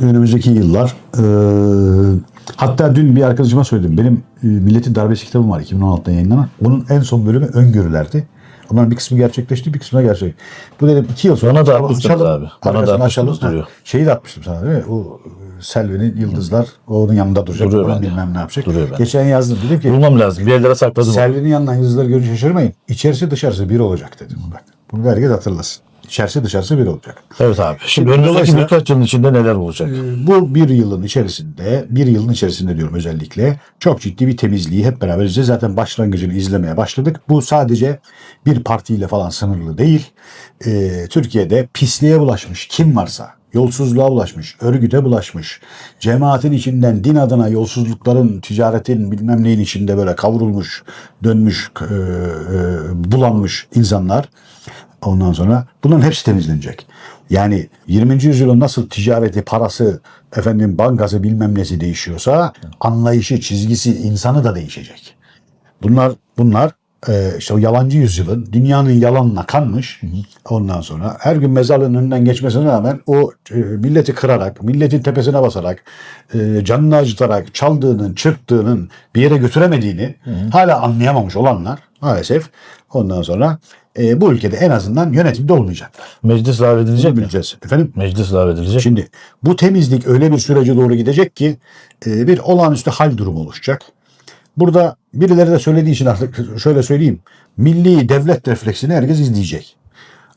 önümüzdeki yıllar e, hatta dün bir arkadaşıma söyledim. Benim e, Milletin Darbesi kitabım var 2016'da yayınlanan. Onun en son bölümü öngörülerdi. Onların bir kısmı gerçekleşti, bir kısmı gerçek. Bu dedim iki yıl sonra Bana da açalım. abi. Bana da açalım. duruyor. Şeyi de atmıştım sana değil mi? O e, Selvi'nin Yıldızlar, onun yanında duracak. Duruyor bende. bilmem ne yapacak. Duruyor bende. Geçen yazdım dedim ki Bulmam lazım. Bir yerlere sakladım. Selvi'nin yanından yıldızları görünce şaşırmayın. İçerisi dışarısı bir olacak dedim. Bak, bunu herkes hatırlasın. İçerisi dışarısı bir olacak. Evet abi. Şimdi önümüzdeki Dolayısıyla- birkaç yılın içinde neler olacak? Bu bir yılın içerisinde, bir yılın içerisinde diyorum özellikle çok ciddi bir temizliği hep beraber izleyeceğiz. Zaten başlangıcını izlemeye başladık. Bu sadece bir partiyle falan sınırlı değil. Ee, Türkiye'de pisliğe bulaşmış kim varsa, yolsuzluğa bulaşmış, örgüte bulaşmış, cemaatin içinden din adına yolsuzlukların, ticaretin bilmem neyin içinde böyle kavrulmuş, dönmüş, e, e, bulanmış insanlar Ondan sonra bunların hepsi temizlenecek. Yani 20. yüzyılın nasıl ticareti, parası, efendim bankası bilmem nesi değişiyorsa anlayışı, çizgisi, insanı da değişecek. Bunlar bunlar e, işte o yalancı yüzyılın dünyanın yalanına kanmış. Ondan sonra her gün mezarlığın önünden geçmesine rağmen o e, milleti kırarak, milletin tepesine basarak, e, canını acıtarak, çaldığının, çırptığının bir yere götüremediğini hala anlayamamış olanlar maalesef ondan sonra e, bu ülkede en azından yönetimde olmayacaklar. Meclis davet edilecek Bunu mi? bileceğiz. Efendim? Meclis davet edilecek. Şimdi bu temizlik öyle bir sürece doğru gidecek ki e, bir olağanüstü hal durumu oluşacak. Burada birileri de söylediği için artık şöyle söyleyeyim. Milli devlet refleksini herkes izleyecek.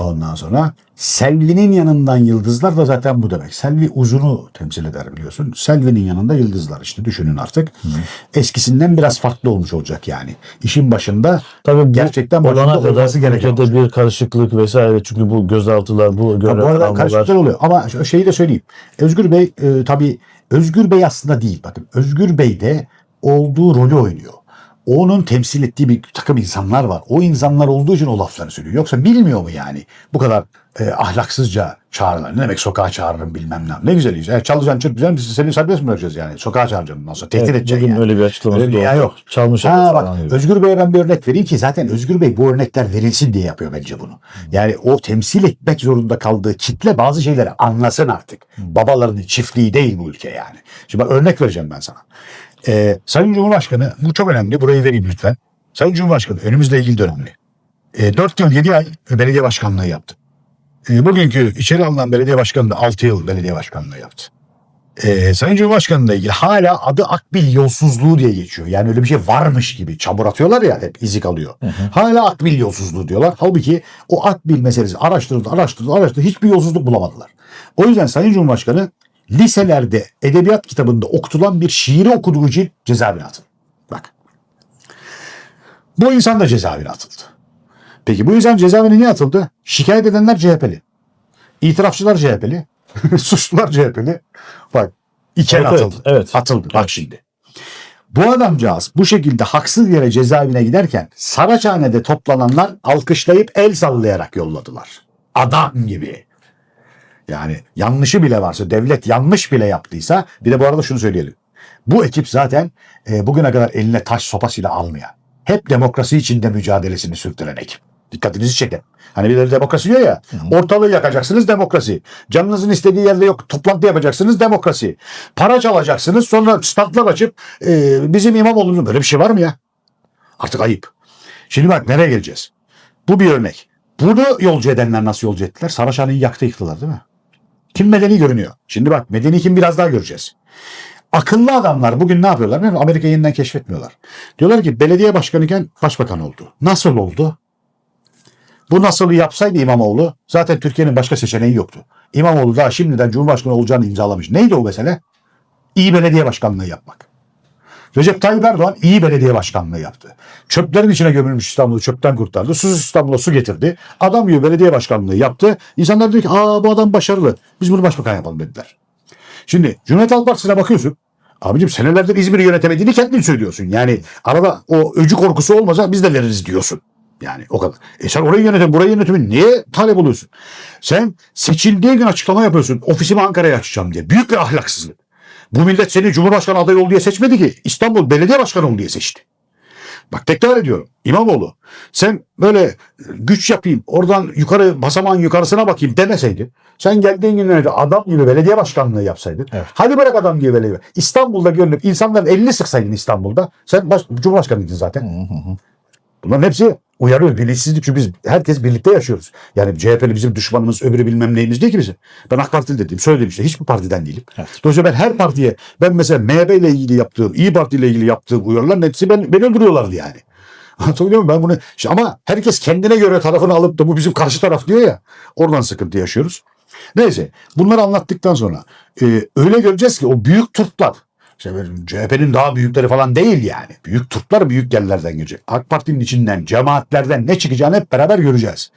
Ondan sonra Selvi'nin yanından yıldızlar da zaten bu demek. Selvi uzunu temsil eder biliyorsun. Selvi'nin yanında yıldızlar işte düşünün artık. Eskisinden biraz farklı olmuş olacak yani. İşin başında Tabii gerçekten başında kadar olması gereken ülkede bir karışıklık vesaire çünkü bu gözaltılar, bu görev bu arada almalar. karışıklıklar oluyor. Ama şeyi de söyleyeyim. Özgür Bey e, tabii Özgür Bey aslında değil. Bakın Özgür Bey de olduğu rolü oynuyor. Onun temsil ettiği bir takım insanlar var. O insanlar olduğu için o lafları söylüyor. Yoksa bilmiyor mu yani bu kadar e, ahlaksızca çağrılar? Ne demek sokağa çağırırım bilmem ne. Ne güzel iş. E, çalacaksın çırpacaksın biz seni serbest mi bırakacağız yani? Sokağa çağıracaksın ondan sonra. Tehdit Evet, edeceksin bugün yani. öyle bir açıklaması Öyle bir oldu. yok. Çalmış Ha bak gibi. Özgür Bey'e ben bir örnek vereyim ki zaten Özgür Bey bu örnekler verilsin diye yapıyor bence bunu. Yani o temsil etmek zorunda kaldığı kitle bazı şeyleri anlasın artık. Babalarının çiftliği değil bu ülke yani. Şimdi bak örnek vereceğim ben sana. Ee, Sayın Cumhurbaşkanı bu çok önemli burayı vereyim lütfen. Sayın Cumhurbaşkanı önümüzle ilgili dönemli. E, 4 yıl 7 ay belediye başkanlığı yaptı. E, bugünkü içeri alınan belediye başkanı da 6 yıl belediye başkanlığı yaptı. Ee, Sayın Cumhurbaşkanı'yla ilgili hala adı Akbil yolsuzluğu diye geçiyor. Yani öyle bir şey varmış gibi çamur atıyorlar ya hep izi kalıyor. Hala Akbil yolsuzluğu diyorlar. Halbuki o Akbil meselesi araştırıldı, araştırıldı, araştırıldı. Hiçbir yolsuzluk bulamadılar. O yüzden Sayın Cumhurbaşkanı liselerde edebiyat kitabında okutulan bir şiiri okuduğu için cezaevine atıldı. Bak. Bu insan da cezaevine atıldı. Peki bu insan cezaevine niye atıldı? Şikayet edenler CHP'li. İtirafçılar CHP'li. Suçlular CHP'li. Bak iki el Evet, evet, atıldı. evet. Atıldı. Bak şimdi. Bu adamcağız bu şekilde haksız yere cezaevine giderken Saraçhane'de toplananlar alkışlayıp el sallayarak yolladılar. Adam gibi. Yani yanlışı bile varsa devlet yanlış bile yaptıysa bir de bu arada şunu söyleyelim. Bu ekip zaten e, bugüne kadar eline taş sopasıyla almayan. Hep demokrasi içinde mücadelesini sürdüren ekip. Dikkatinizi çekin. Hani birileri demokrasi diyor ya. Ortalığı yakacaksınız demokrasi. Canınızın istediği yerde yok. Toplantı yapacaksınız demokrasi. Para çalacaksınız sonra standlar açıp e, bizim İmamoğlu'nun böyle bir şey var mı ya? Artık ayıp. Şimdi bak nereye geleceğiz? Bu bir örnek. Bunu yolcu edenler nasıl yolcu ettiler? Saraçhane'yi yaktı yıktılar değil mi? Kim medeni görünüyor? Şimdi bak medeni kim biraz daha göreceğiz. Akıllı adamlar bugün ne yapıyorlar? musun? Amerika'yı yeniden keşfetmiyorlar. Diyorlar ki belediye başkanıyken başbakan oldu. Nasıl oldu? Bu nasıl yapsaydı İmamoğlu zaten Türkiye'nin başka seçeneği yoktu. İmamoğlu daha şimdiden Cumhurbaşkanı olacağını imzalamış. Neydi o mesele? İyi belediye başkanlığı yapmak. Recep Tayyip Erdoğan iyi belediye başkanlığı yaptı. Çöplerin içine gömülmüş İstanbul'u çöpten kurtardı. Susuz İstanbul'a su getirdi. Adam gibi belediye başkanlığı yaptı. İnsanlar diyor ki aa bu adam başarılı. Biz bunu başbakan yapalım dediler. Şimdi Cumhuriyet Halk Partisi'ne bakıyorsun. Abicim senelerdir İzmir'i yönetemediğini kendin söylüyorsun. Yani arada o öcü korkusu olmasa biz de veririz diyorsun. Yani o kadar. E sen orayı yönetin, burayı yönetimin niye talep oluyorsun? Sen seçildiği gün açıklama yapıyorsun. Ofisimi Ankara'ya açacağım diye. Büyük bir ahlaksızlık. Bu millet seni Cumhurbaşkanı adayı ol diye seçmedi ki. İstanbul Belediye Başkanı ol diye seçti. Bak tekrar ediyorum. İmamoğlu sen böyle güç yapayım oradan yukarı basamağın yukarısına bakayım demeseydi. Sen geldiğin günlerde adam gibi belediye başkanlığı yapsaydın. Evet. Hadi bırak adam gibi belediye. İstanbul'da görünüp insanların elini sıksaydın İstanbul'da. Sen baş, Cumhurbaşkanıydın zaten. Bunların hepsi uyarıyor. Bilinçsizlik çünkü biz herkes birlikte yaşıyoruz. Yani CHP'li bizim düşmanımız öbürü bilmem neyimiz değil ki bizim. Ben AK Partili dediğim söyledim işte hiçbir partiden değilim. Evet. Dolayısıyla ben her partiye ben mesela MHP ile ilgili yaptığım, İyi Parti ile ilgili yaptığım uyarıların hepsi ben, beni öldürüyorlardı yani. Anlatabiliyor muyum? Ben bunu işte ama herkes kendine göre tarafını alıp da bu bizim karşı taraf diyor ya. Oradan sıkıntı yaşıyoruz. Neyse bunları anlattıktan sonra e, öyle göreceğiz ki o büyük Türkler işte CHP'nin daha büyükleri falan değil yani. Büyük Türkler büyük yerlerden gelecek. AK Parti'nin içinden cemaatlerden ne çıkacağını hep beraber göreceğiz.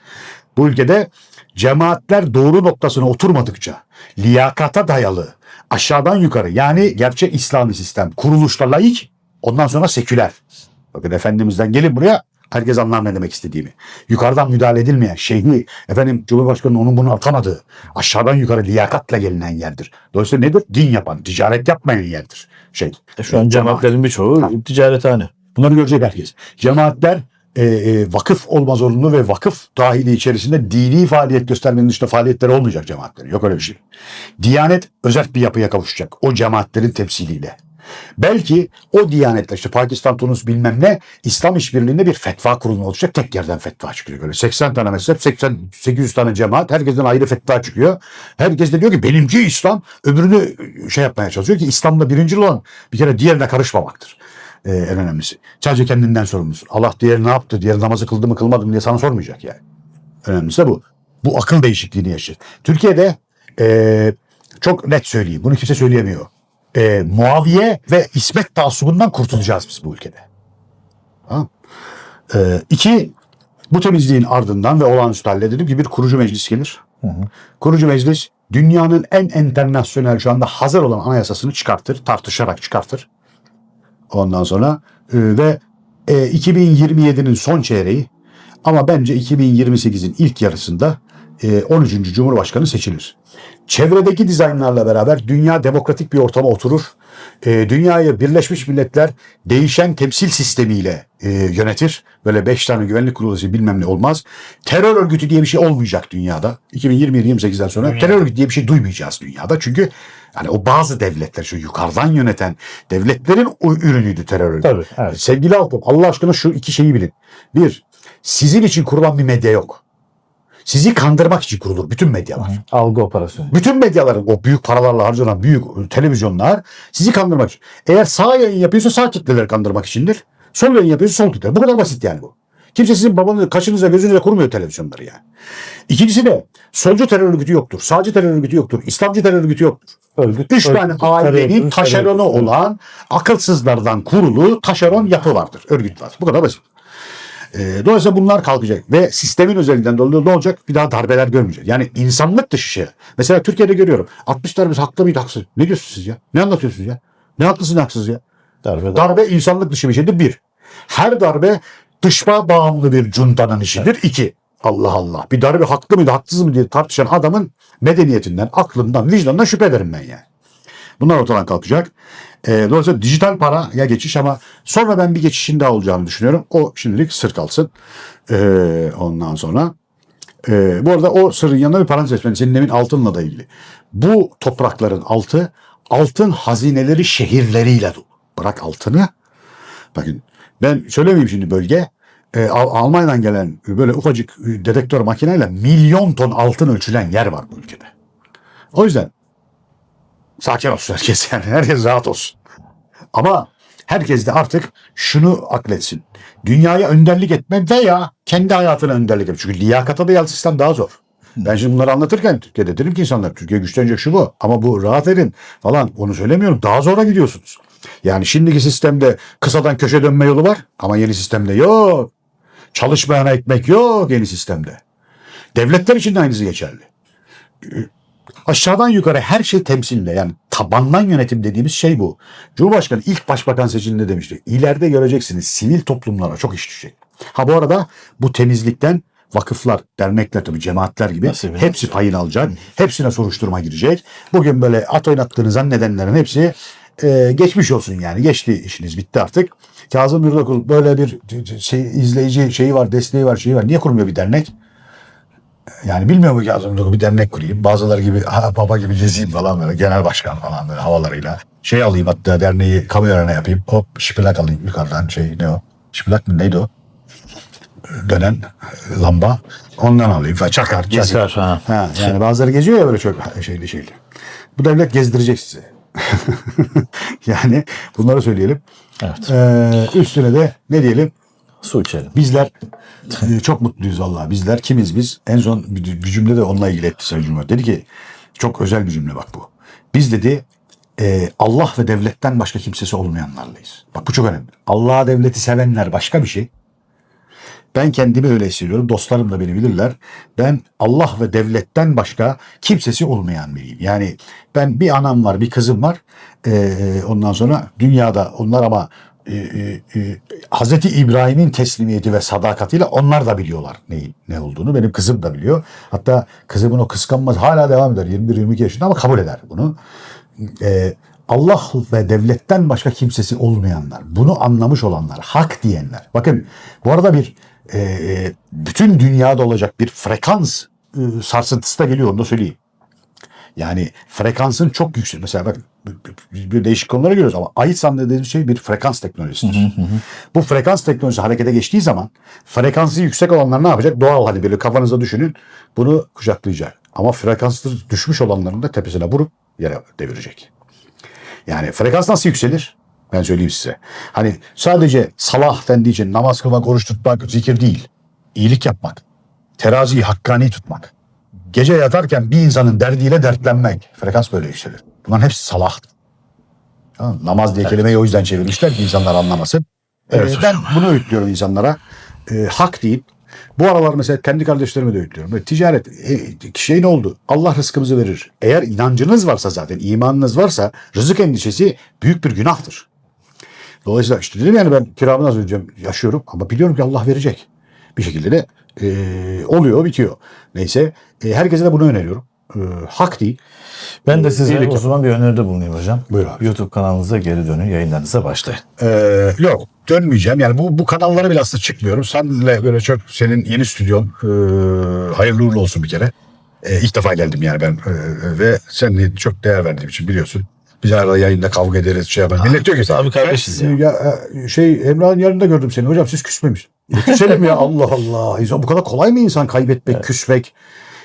Bu ülkede cemaatler doğru noktasına oturmadıkça liyakata dayalı aşağıdan yukarı yani gerçek İslami sistem kuruluşla laik ondan sonra seküler. Bakın Efendimiz'den gelin buraya herkes anlar ne demek istediğimi. Yukarıdan müdahale edilmeyen şeyhi efendim Cumhurbaşkanı onun bunu atamadığı aşağıdan yukarı liyakatla gelinen yerdir. Dolayısıyla nedir? Din yapan, ticaret yapmayan yerdir. Şey, E şu an cemaatlerin birçoğu ticarethane. Bunları görecek herkes. Cemaatler e, e, vakıf olma zorunlu ve vakıf dahili içerisinde dini faaliyet göstermenin dışında faaliyetleri olmayacak cemaatlerin. Yok öyle bir şey. Diyanet özel bir yapıya kavuşacak. O cemaatlerin temsiliyle. Belki o diyanetle işte Pakistan, Tunus bilmem ne İslam işbirliğinde bir fetva kurulu olacak. Tek yerden fetva çıkıyor. Böyle 80 tane mezhep, 80, 800 tane cemaat. Herkesten ayrı fetva çıkıyor. Herkes de diyor ki benimki İslam. Öbürünü şey yapmaya çalışıyor ki İslam'da birinci olan bir kere diğerine karışmamaktır. Ee, en önemlisi. Sadece kendinden sorumlusun. Allah diğeri ne yaptı, diğer namazı kıldı mı kılmadı mı diye sana sormayacak yani. Önemlisi de bu. Bu akıl değişikliğini yaşayacak. Türkiye'de ee, çok net söyleyeyim. Bunu kimse söyleyemiyor. Ee, Muaviye ve İsmet taassubundan kurtulacağız biz bu ülkede. Tamam. Ee, iki, bu temizliğin ardından ve olağanüstü halle dediğim gibi bir kurucu meclis gelir. Kurucu meclis dünyanın en internasyonel şu anda hazır olan anayasasını çıkartır, tartışarak çıkartır. Ondan sonra e, ve e, 2027'nin son çeyreği ama bence 2028'in ilk yarısında e, 13. Cumhurbaşkanı seçilir. Çevredeki dizaynlarla beraber dünya demokratik bir ortama oturur. E, dünyayı Birleşmiş Milletler değişen temsil sistemiyle e, yönetir. Böyle beş tane güvenlik kurulu bilmem ne olmaz. Terör örgütü diye bir şey olmayacak dünyada. 2020-28'den sonra terör örgütü diye bir şey duymayacağız dünyada. Çünkü yani o bazı devletler şu yukarıdan yöneten devletlerin o ürünüydü terör örgütü. Tabii, evet. Sevgili halkım Allah aşkına şu iki şeyi bilin. Bir, sizin için kurulan bir medya yok. Sizi kandırmak için kurulur bütün medyalar. Algı operasyonu. Bütün medyaların o büyük paralarla harcanan büyük televizyonlar sizi kandırmak için. Eğer sağ yayın yapıyorsa sağ kitleleri kandırmak içindir. Sol yayın yapıyorsa sol kitleleri. Bu kadar basit yani bu. Kimse sizin babanızı kaşınıza gözünüze kurmuyor televizyonları yani. İkincisi de solcu terör örgütü yoktur. Sağcı terör örgütü yoktur. İslamcı terör örgütü yoktur. Örgüt, Üç örgüt, tane ailenin taşeronu olan akılsızlardan kurulu taşeron yapı vardır. Örgüt var. Bu kadar basit. Ee, dolayısıyla bunlar kalkacak ve sistemin özelliğinden dolayı ne olacak? Bir daha darbeler görmeyeceğiz. Yani insanlık dışı şey. Mesela Türkiye'de görüyorum. 60 darbesi haklı mıydı haksız? Ne diyorsunuz siz ya? Ne anlatıyorsunuz ya? Ne haklısın haksız ya? Darbe, Darbe insanlık dışı bir şeydir. Bir. Her darbe dışma bağımlı bir cuntanın işidir. İki. Allah Allah. Bir darbe haklı mıydı haksız mı diye tartışan adamın medeniyetinden, aklından, vicdanından şüphe ederim ben yani. Bunlar ortadan kalkacak. Ee, dolayısıyla dijital paraya geçiş ama sonra ben bir geçişin daha olacağını düşünüyorum. O şimdilik sır kalsın. Ee, ondan sonra ee, bu arada o sırrın yanında bir parantez ben senin demin altınla da ilgili. Bu toprakların altı altın hazineleri şehirleriyle dolu. Bırak altını. Bakın ben söylemeyeyim şimdi bölge. Al- Almanya'dan gelen böyle ufacık e, dedektör makineyle milyon ton altın ölçülen yer var bu ülkede. O yüzden sakin olsun herkes yani. Herkes rahat olsun. Ama herkes de artık şunu akletsin. Dünyaya önderlik etme veya kendi hayatına önderlik etme. Çünkü liyakata dayalı sistem daha zor. Ben şimdi bunları anlatırken Türkiye'de dedim ki insanlar Türkiye güçlenecek şu bu. Ama bu rahat edin falan onu söylemiyorum. Daha zora gidiyorsunuz. Yani şimdiki sistemde kısadan köşe dönme yolu var ama yeni sistemde yok. Çalışmayana ekmek yok yeni sistemde. Devletler için de aynısı geçerli aşağıdan yukarı her şey temsille yani tabandan yönetim dediğimiz şey bu. Cumhurbaşkanı ilk başbakan seçiminde demişti. İleride göreceksiniz sivil toplumlara çok iş düşecek. Ha bu arada bu temizlikten vakıflar, dernekler tabii cemaatler gibi Nasıl hepsi payını alacak. Hepsine soruşturma girecek. Bugün böyle at oynattığını zannedenlerin hepsi e, geçmiş olsun yani. Geçti işiniz bitti artık. Kazım Yurdakul böyle bir şey, izleyici şeyi var, desteği var, şeyi var. Niye kurmuyor bir dernek? Yani bilmiyor mu Kazım Yurdakul bir dernek kurayım. Bazıları gibi ha, baba gibi gezeyim falan böyle genel başkan falan böyle havalarıyla. Şey alayım hatta derneği kamu önüne yapayım. Hop şipilak alayım yukarıdan şey ne o? Şipilak mı neydi o? Dönen lamba. Ondan alayım. Çakar. çakar. Ha. Ha, yani bazıları geziyor ya böyle çok şeyli şeyli. Bu devlet gezdirecek sizi. yani bunları söyleyelim. Evet. Ee, üstüne de ne diyelim? Su içelim. Bizler e, çok mutluyuz vallahi. Bizler kimiz biz? En son bir, cümle de onunla ilgili etti Sayın Cumhurbaşkanı. Dedi ki çok özel bir cümle bak bu. Biz dedi e, Allah ve devletten başka kimsesi olmayanlarlayız. Bak bu çok önemli. Allah'a devleti sevenler başka bir şey. Ben kendimi öyle hissediyorum. Dostlarım da beni bilirler. Ben Allah ve devletten başka kimsesi olmayan biriyim. Yani ben bir anam var, bir kızım var. Ee, ondan sonra dünyada onlar ama e, e, e, Hazreti İbrahim'in teslimiyeti ve sadakatiyle onlar da biliyorlar neyin ne olduğunu. Benim kızım da biliyor. Hatta kızımın o kıskanmaz hala devam eder. 21-22 yaşında ama kabul eder bunu. Ee, Allah ve devletten başka kimsesi olmayanlar, bunu anlamış olanlar, hak diyenler. Bakın bu arada bir e, e, bütün dünyada olacak bir frekans e, sarsıntısı da geliyor onu da söyleyeyim. Yani frekansın çok yüksek. Mesela bak bir değişik konulara giriyoruz ama AISAN dediğimiz şey bir frekans teknolojisidir. Bu frekans teknolojisi harekete geçtiği zaman frekansı yüksek olanlar ne yapacak? Doğal hani böyle kafanızda düşünün bunu kucaklayacak. Ama frekansı düşmüş olanların da tepesine vurup yere devirecek. Yani frekans nasıl yükselir? Ben söyleyeyim size. Hani sadece salah dendiği için namaz kılmak, oruç tutmak, zikir değil. İyilik yapmak. Teraziyi hakkani tutmak. Gece yatarken bir insanın derdiyle dertlenmek. Frekans böyle yükselir. Bunların hepsi salah. Tamam? Namaz diye kelimeyi o yüzden çevirmişler ki insanlar anlamasın. Evet Ee, ben bunu öğütlüyorum insanlara. Ee, hak deyip bu aralar mesela kendi kardeşlerime de öğütlüyorum. Böyle ticaret e, şey ne oldu? Allah rızkımızı verir. Eğer inancınız varsa zaten imanınız varsa rızık endişesi büyük bir günahtır. Dolayısıyla işte dedim yani ben kiramı nasıl ödeyeceğim yaşıyorum ama biliyorum ki Allah verecek. Bir şekilde de e, oluyor bitiyor. Neyse e, herkese de bunu öneriyorum. E, hak değil. Ben de size İyilik o zaman bir öneride bulunayım hocam. Buyur abi. YouTube kanalınıza geri dönün. Yayınlarınıza başlayın. Ee, yok dönmeyeceğim. Yani bu bu kanallara bile aslında çıkmıyorum. Senle böyle çok senin yeni stüdyon ee, hayırlı uğurlu olsun bir kere. Ee, ilk defa geldim yani ben ee, ve seninle çok değer verdiğim için biliyorsun. Biz arada yayında kavga ederiz şey yapar. Millet diyor ki Abi kardeşiz "E, ya." e, şey Emrah'ın yanında gördüm seni. Hocam siz küsmemiş. Küselim ya Allah Allah. İnsan bu kadar kolay mı insan kaybetmek, küsmek?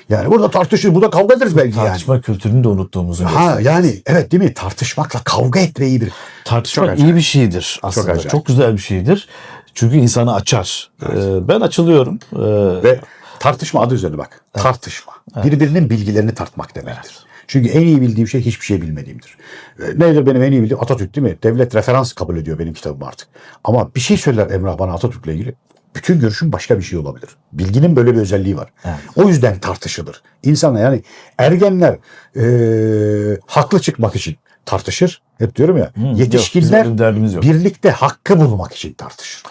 Yani burada tartışır, burada kavga ederiz belki yani. Tartışma kültürünü de unuttuğumuzu Ha gösteriyor. yani evet değil mi? Tartışmakla kavga etmeyi bir. Tartışmak Çok acayip. iyi bir şeydir aslında. acayip. Çok, güzel bir şeydir. Çünkü insanı açar. Ee, ben açılıyorum. Ee, Ve tartışma adı üzerine bak. Tartışma. Birbirinin bilgilerini tartmak demektir. Çünkü en iyi bildiğim şey hiçbir şey bilmediğimdir. E, Nedir benim en iyi bildiğim? Atatürk değil mi? Devlet referans kabul ediyor benim kitabım artık. Ama bir şey söyler Emrah bana Atatürk'le ilgili. Bütün görüşüm başka bir şey olabilir. Bilginin böyle bir özelliği var. O yüzden tartışılır. İnsanlar yani ergenler e, haklı çıkmak için tartışır. Hep diyorum ya. Yok, yetişkinler derdimiz yok. birlikte hakkı bulmak için tartışır.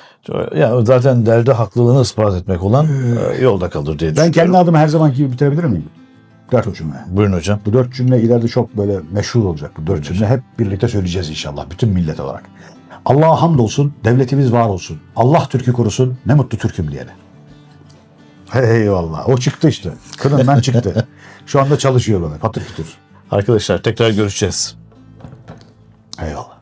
ya zaten derdi haklılığını ispat etmek olan e, yolda kalır diye Ben kendi adıma her zamanki gibi bitirebilir miyim? Dört cümle. Buyurun hocam. Bu dört cümle ileride çok böyle meşhur olacak. Bu dört cümle hep birlikte söyleyeceğiz inşallah. Bütün millet olarak. Allah'a hamdolsun, devletimiz var olsun. Allah Türk'ü korusun, ne mutlu Türk'üm diyene. Eyvallah. O çıktı işte. Kınından çıktı. Şu anda çalışıyor böyle. Patır kütür. Arkadaşlar tekrar görüşeceğiz. Eyvallah.